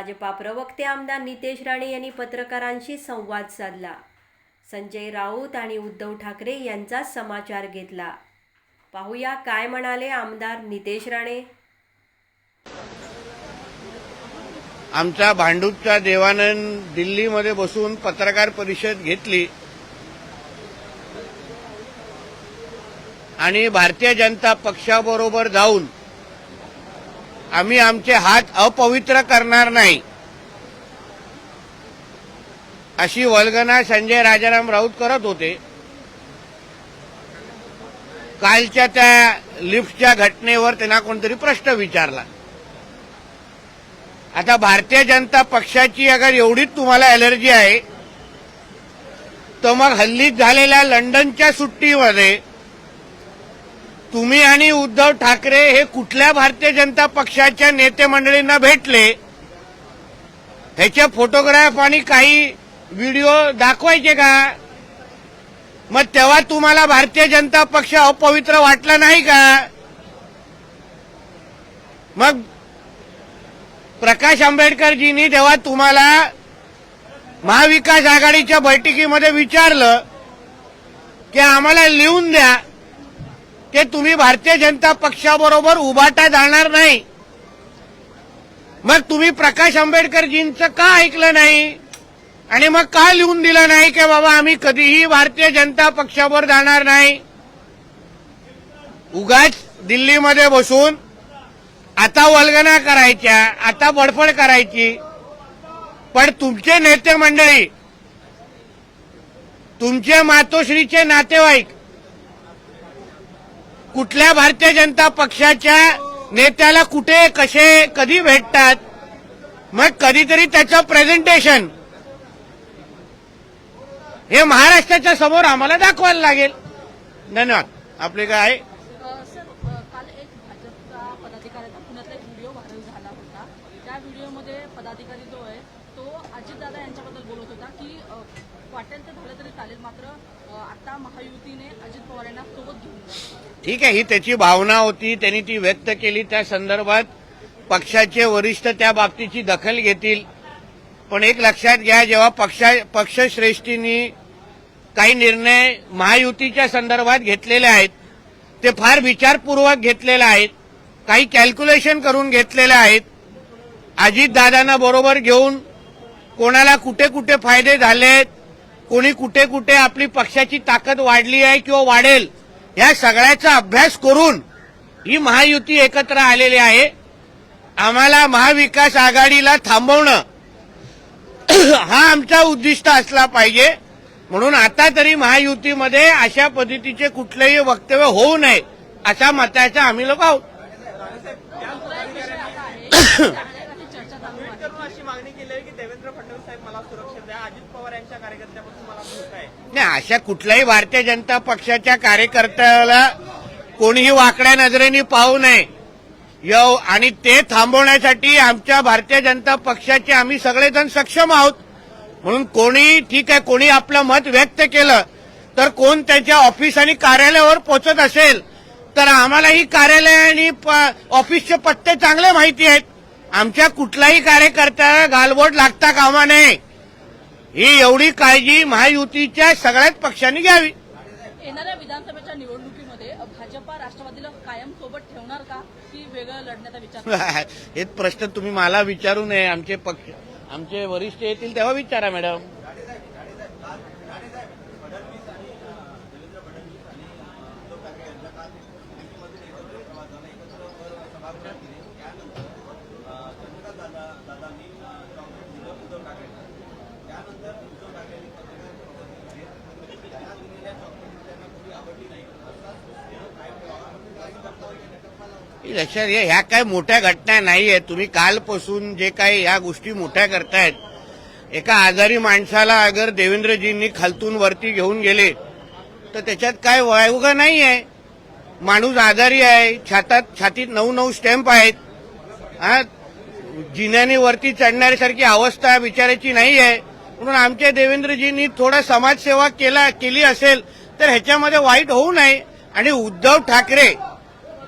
भाजपा प्रवक्ते आमदार नितेश राणे यांनी पत्रकारांशी संवाद साधला. संजय राऊत आणि उद्धव ठाकरे यांचा समाचार घेतला. पाहूया काय म्हणाले आमदार नितेश राणे. आमच्या भांडूपच्या देवानंद दिल्लीमध्ये बसून पत्रकार परिषद घेतली. आणि भारतीय जनता पक्षाबरोबर जाऊन आम्ही आमचे हात अपवित्र करणार नाही. अशी वल्गना संजय राजाराम राऊत करत होते. कालच्या त्या लिफ्टच्या घटनेवर त्यांना कोणतरी प्रश्न विचारला. आता भारतीय जनता पक्षाची अगर एवढीच तुम्हाला ॲलर्जी आहे तर मग हल्लीच झालेल्या लंडनच्या सुट्टीमध्ये तुम्ही आणि उद्धव ठाकरे हे कुठल्या भारतीय जनता पक्षाच्या नेते मंडळींना भेटले? ह्याचे फोटोग्राफ आणि काही व्हिडिओ दाखवायचे का? मग तेव्हा तुम्हाला भारतीय जनता पक्ष अपवित्र वाटला नाही का? मग प्रकाश आंबेडकरजींनी तेव्हा तुम्हाला महाविकास आघाडीच्या बैठकीमध्ये विचारलं की आम्हाला लिहून द्या. की तुम्ही भारतीय जनता पक्षाबरोबर उभाटा जाणार नाही. मग तुम्ही प्रकाश आंबेडकरजींचं का ऐकलं नाही? आणि मग का लिहून दिलं नाही की बाबा आम्ही कधीही भारतीय जनता पक्षावर जाणार नाही? उगाच दिल्लीमध्ये बसून आता वल्गना करायच्या आता बडफड करायची. पण तुमचे नेते मंडळी तुमचे मातोश्रीचे नातेवाईक कुठल्या भारतीय जनता पक्षाच्या नेत्याला कुठे कसे कधी भेटतात? मग कधीतरी त्याचं प्रेझेंटेशन हे महाराष्ट्राच्या समोर आम्हाला दाखवायला लागेल. धन्यवाद. आपले काय? आहे पदाधिकाऱ्याचा पुण्यातला एक व्हिडिओ व्हायरल झाला होता. त्या व्हिडिओमध्ये पदाधिकारी जो आहे तो अजितदादा यांच्याबद्दल बोलत होता की वाटेल तर झालं तरी चालेल मात्र आता महायुतीने अजित पवार यांना सोबत घेऊन ठीक आहे ही त्याची भावना होती त्यांनी ती व्यक्त केली. त्या संदर्भात पक्षाचे वरिष्ठ त्या बाबतीची दखल घेतील. पण एक लक्षात घ्या जेव्हा पक्षा पक्षश्रेष्ठींनी काही निर्णय महायुतीच्या संदर्भात घेतलेले आहेत ते फार विचारपूर्वक घेतलेले आहेत काही कॅल्क्युलेशन करून घेतलेले आहेत. अजितदादांना बरोबर घेऊन कोणाला कुठे कुठे फायदे झालेत कोणी कुठे कुठे आपली पक्षाची ताकद वाढली आहे किंवा वाढेल या सगळ्याचा अभ्यास करून ही महायुती एकत्र आलेली आहे. आम्हाला महाविकास आघाडीला थांबवणं हा आमचा उद्दिष्ट असला पाहिजे. म्हणून आता तरी महायुतीमध्ये अशा पद्धतीचे कुठलेही वक्तव्य होऊ नये अशा मताचा आम्ही लोक आहोत आंबेडकरनं अशी मागणी केली आहे की देवेंद्र फडणवीस साहेब मला सुरक्षा द्या. अजित पवार यांच्या कार्यकर्त्यापासून मला धोका आहे नाही अशा कुठल्याही भारतीय जनता पक्षाच्या कार्यकर्त्याला कोणीही वाकड्या नजरेने पाहू नये. यव आणि ते थांबवण्यासाठी आमच्या भारतीय जनता पक्षाचे आम्ही सगळेजण सक्षम आहोत. म्हणून कोणी ठीक आहे कोणी आपलं मत व्यक्त केलं तर कोण त्याच्या ऑफिस आणि कार्यालयावर पोहोचत असेल तर आम्हालाही कार्यालय आणि ऑफिसचे पत्ते चांगले माहिती आहेत. आमच्या कुठलाही कार्यकर्त्याला गालबोट लागता कामा नये. ही एवढी काळजी महायुतीच्या सगळ्याच पक्षांनी घ्यावी. येणाऱ्या विधानसभेच्या निवडणुकीमध्ये भाजपा राष्ट्रवादीला कायम सोबत ठेवणार का? की वेगळं लढण्याचा विचार हे प्रश्न तुम्ही मला विचारू नये. आमचे पक्ष आमचे वरिष्ठ येतील तेव्हा विचारा मॅडम. लक्षात घ्या ह्या काय मोठ्या घटना नाही आहेत तुम्ही कालपासून जे काही ह्या गोष्टी मोठ्या करतायत. एका आजारी माणसाला अगर देवेंद्रजींनी खालतून वरती घेऊन गेले तर त्याच्यात काय वायुगा नाही आहे माणूस आजारी आहे छातात छातीत नऊ नऊ स्टॅम्प आहेत. हा? जिन्याने वरती चढण्यासारखी अवस्था विचारायची नाही आहे म्हणून आमच्या देवेंद्रजींनी थोडा समाजसेवा केला केली असेल तर ह्याच्यामध्ये वाईट होऊ नये. आणि उद्धव ठाकरे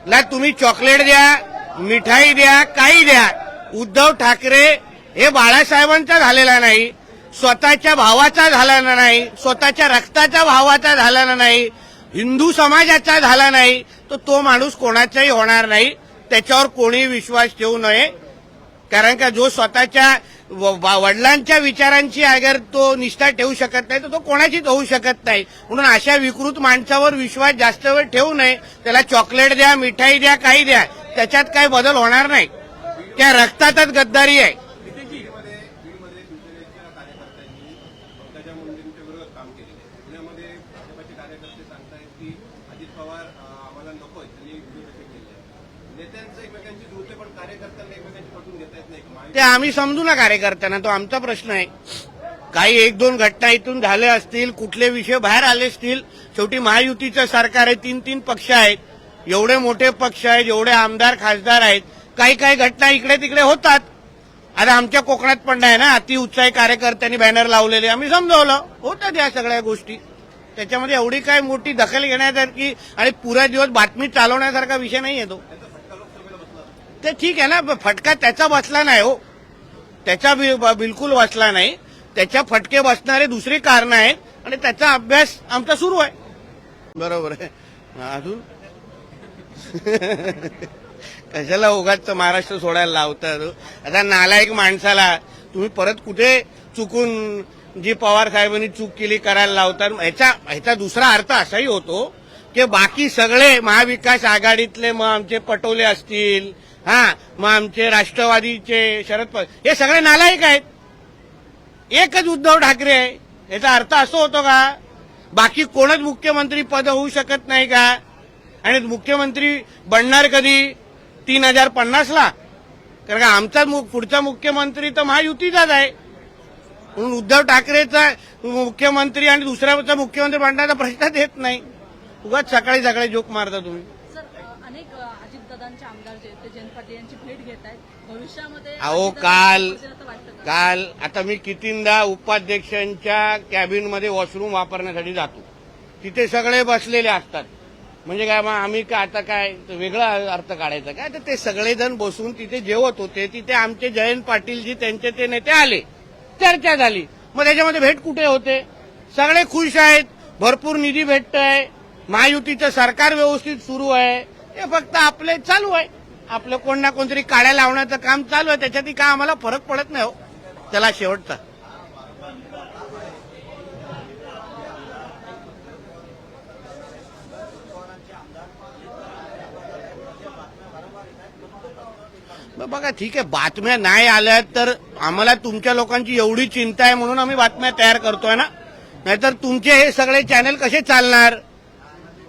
ला तुम्ही चॉकलेट द्या मिठाई द्या काही द्या. उद्धव ठाकरे हे बाळासाहेबांचा झालेला नाही स्वतःच्या भावाचा झाला नाही स्वतःच्या रक्ताच्या भावाचा झाला नाही हिंदू समाजाचा झाला नाही तर तो माणूस कोणाचाही होणार नाही. त्याच्यावर कोणी विश्वास ठेवू नये. कारण का जो स्वतःच्या वडिलांच्या विचारांची अगर तो निष्ठा ठेवू शकत नाही तर तो कोणाचीच होऊ शकत नाही. म्हणून अशा विकृत माणसावर विश्वास जास्त वेळ ठेवू नये. त्याला चॉकलेट द्या मिठाई द्या काही द्या. त्याच्यात काही बदल होणार नाही. त्या रक्तातच गद्दारी आहे पंकजा मुंडेंच्या विरोधात काम केलेलं आहे पुण्यामध्ये भाजपाचे कार्यकर्ते सांगतायत की अजित पवार अं, आम्हाला नकोय त्यांनी व्हिडिओ कसे केले नेत्यांचं एकमेकांची जुळते पण कार्यकर्त्यांना एकमेकांची पटवून घेता येत नाही का? ते आम्ही समजू ना कार्यकर्त्यांना तो आमचा प्रश्न आहे. काही एक दोन घटना इथून झाल्या असतील कुठले विषय बाहेर आले असतील शेवटी महायुतीचं सरकार आहे तीन तीन पक्ष आहेत. एवढे मोठे पक्ष आहेत एवढे आमदार खासदार आहेत. काही काही घटना इकडे तिकडे होतात. आता आमच्या कोकणात पण नाही ना अतिउत्साही कार्यकर्त्यांनी बॅनर लावलेले. आम्ही समजवलं. होतात या सगळ्या गोष्टी. त्याच्यामध्ये एवढी काय मोठी दखल घेण्यासारखी आणि पुरा दिवस बातमी चालवण्यासारखा विषय नाही येतो तो ठीक आहे ना फटका त्याचा बसला नाही हो. त्याचा बिलकुल बसला नाही. त्याच्या फटके बसणारे दुसरी कारण आहेत आणि त्याचा अभ्यास आमचा सुरू आहे. बरोबर आहे. अजून? कशाला उगाच महाराष्ट्र सोडायला लावतात? आता नालायक माणसाला तुम्ही परत कुठे चुकून जी पवार साहेबांनी चूक केली करायला लावतात ह्याचा ह्याचा दुसरा अर्थ असाही होतो की बाकी सगळे महाविकास आघाडीतले मग आमचे पटोले असतील हा मग आमचे राष्ट्रवादीचे शरद पवार हे सगळे नालायक आहेत. एकच उद्धव ठाकरे आहे. याचा अर्थ असं होतो का बाकी कोणच मुख्यमंत्री पद होऊ शकत नाही का? आणि मुख्यमंत्री बनणार कधी? तीन हजार पन्नासला. कारण का आमचा मु- पुढचा मुख्यमंत्री तर महायुतीचाच आहे. म्हणून उद्धव ठाकरेचा मुख्यमंत्री आणि दुसऱ्याचा मुख्यमंत्री बनण्याचा प्रश्नच येत नाही. उगाच सकाळी सकाळी जोक मारता तुम्ही. अनेक अजितदादांचे आमदार जे आहेत ते जयंत पाटील यांची भेट घेत आहेत. भविष्यामध्ये अहो, काल- का? काल आता मी कितींदा उपाध्यक्षांच्या कॅबिनमध्ये वॉशरूम वापरण्यासाठी जातो. तिथे सगळे बसलेले असतात. म्हणजे काय मग आम्ही काय आता काय वेगळा अर्थ काढायचा काय तर ते सगळेजण बसून तिथे जेवत होते. तिथे आमचे जयंत पाटीलजी त्यांचे ते नेते आले. चर्चा झाली. मग त्याच्यामध्ये भेट कुठे होते? सगळे खुश आहेत. भरपूर निधी भेटतोय. महायुतीचं सरकार व्यवस्थित सुरू आहे. हे फक्त आपले चालू आहे. आपलं कोण ना कोणतरी काड्या लावण्याचं काम चालू आहे त्याच्यातही काय आम्हाला फरक पडत नाही हो. त्याला शेवटचा. बघा ठीक आहे बातम्या नाही आल्या तर आम्हाला तुमच्या लोकांची एवढी चिंता आहे म्हणून आम्ही बातम्या तयार करतोय ना? नाहीतर तुमचे हे सगळे चॅनल कसे चालणार?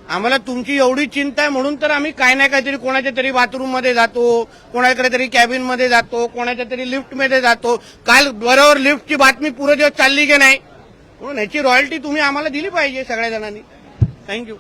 आम्हाला तुमची एवढी चिंता आहे म्हणून तर आम्ही काय नाही काहीतरी कोणाच्या तरी बाथरूममध्ये जातो कोणाकडे तरी कॅबिनमध्ये जातो कोणाच्या तरी लिफ्टमध्ये जातो. काल बरोबर लिफ्टची बातमी पुरे दिवस चालली की नाही? म्हणून ह्याची रॉयल्टी तुम्ही आम्हाला दिली पाहिजे सगळ्या जणांनी. थँक्यू